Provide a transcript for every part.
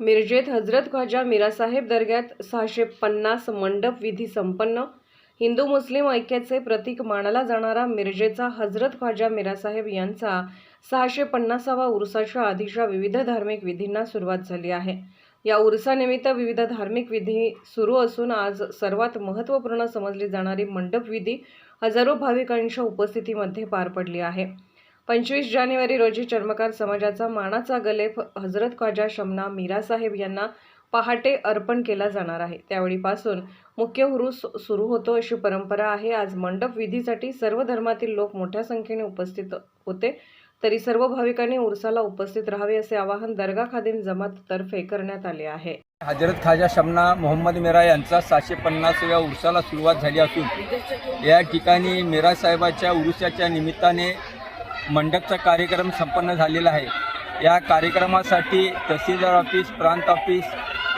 मिरजेत हजरत ख्वाजा मिरासाहेब दर्ग्यात सहाशे पन्नास मंडप विधी संपन्न. हिंदू मुस्लिम ऐक्याचे प्रतीक मानला जाणारा मिरजेचा हजरत ख्वाजा मिरासाहेब यांचा सहाशे पन्नासावा उर्साच्या आधीच्या विविध धार्मिक विधींना सुरुवात झाली आहे. या उर्सानिमित्त विविध धार्मिक विधी सुरू असून आज सर्वात महत्त्वपूर्ण समजली जाणारी मंडप विधी हजारो भाविकांच्या उपस्थितीमध्ये पार पडली आहे. पंचवीस जानेवारी रोजी चर्मकार समाजाचा मानाचा गलेफ हजरत ख्वाजा शमना मीरासाहेब यांना पहाटे अर्पण केला जाणार आहे. त्यावेळीपासून मुख्य हुरूस सुरू होतो अशी परंपरा आहे. आज मंडप विधीसाठी सर्व धर्मातील लोक मोठ्या संख्येने उपस्थित होते. तरी सर्व भाविकांनी उरसाला उपस्थित राहावे असे आवाहन दर्गा खादिम जमात तर्फे करण्यात आले आहे. हजरत खाजा शमना मोहम्मद मेरा यांचा सातशे पन्नासव्या उर्साला सुरुवात झाली असून या ठिकाणी मेरा साहेबाच्या उरुसाच्या निमित्ताने मंडपचा कार्यक्रम संपन्न झालेला आहे. या कार्यक्रमासाठी तहसीलदार ऑफिस प्रांत ऑफिस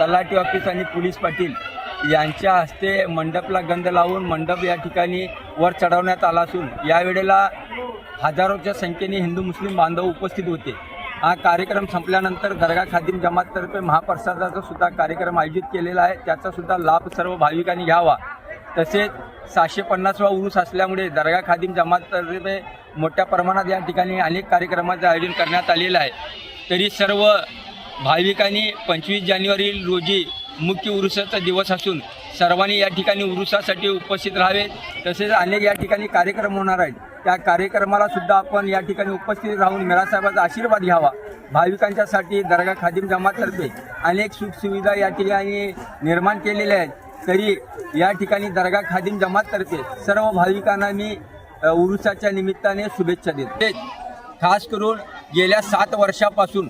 तलाठी ऑफिस आणि पोलीस पाटील यांच्या हस्ते मंडपला गंध लावून मंडप या ठिकाणी वर चढवण्यात आला असून यावेळेला हजारोच्या संख्येने हिंदू मुस्लिम बांधव उपस्थित होते. हा कार्यक्रम संपल्यानंतर दर्गा खादिम जमाततर्फे महाप्रसादाचा सुद्धा कार्यक्रम आयोजित केलेला आहे. त्याचा सुद्धा लाभ सर्व भाविकांनी घ्यावा. तसेच सहाशे पन्नासवा उरूस असल्यामुळे दर्गा खादिम जमाततर्फे मोठ्या प्रमाणात या ठिकाणी अनेक कार्यक्रमाचं आयोजन करण्यात आलेलं आहे. तरी सर्व भाविकांनी पंचवीस जानेवारी रोजी मुख्य उरुसाचा दिवस असून सर्वांनी या ठिकाणी उरुसासाठी उपस्थित राहावे तसेच अनेक या ठिकाणी कार्यक्रम होणार आहेत. त्या कार्यक्रमाला सुद्धा आपण या ठिकाणी उपस्थित राहून मिरासाहेबाचा आशीर्वाद घ्यावा. भाविकांच्यासाठी दर्गा खादिम जमातर्फे अनेक सुखसुविधा या ठिकाणी निर्माण केलेल्या आहेत. तरी या ठिकाणी दर्गा खादिम जमाततर्फे सर्व भाविकांना मी उरुसाच्या निमित्ताने शुभेच्छा देते. खास करून गेल्या सात वर्षापासून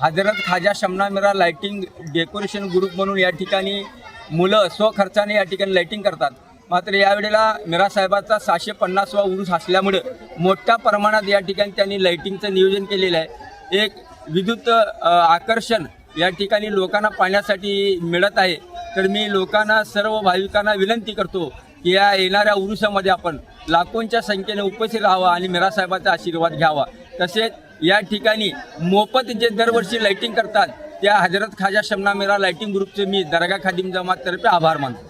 Hazrat Khaja Shamna Mira lighting decoration group म्हणून या ठिकाणी मुलं स्वखर्चाने या ठिकाणी लाइटिंग करतात. मात्र यावेळेला मिरा साहेबाचा सहाशे पन्नासवा उरुस असल्यामुळं मोठ्या प्रमाणात या ठिकाणी त्यांनी लाइटिंगचं नियोजन केलेलं आहे. एक विद्युत आकर्षण या ठिकाणी लोकांना पाहण्यासाठी मिळत आहे. तर मी लोकांना सर्व भाविकांना विनंती करतो की या येणाऱ्या उरुसामध्ये आपण लाखोंच्या संख्येने उपस्थित राहावा आणि मिरा साहेबाचा आशीर्वाद घ्यावा. तसेच या ठिकाणी मोफत जे दरवर्षी लाइटिंग करतात त्या हजरत खाजा शमना मिरा लाइटिंग ग्रुपचे मी दर्गा खादिम जमाततर्फे आभार मानतो.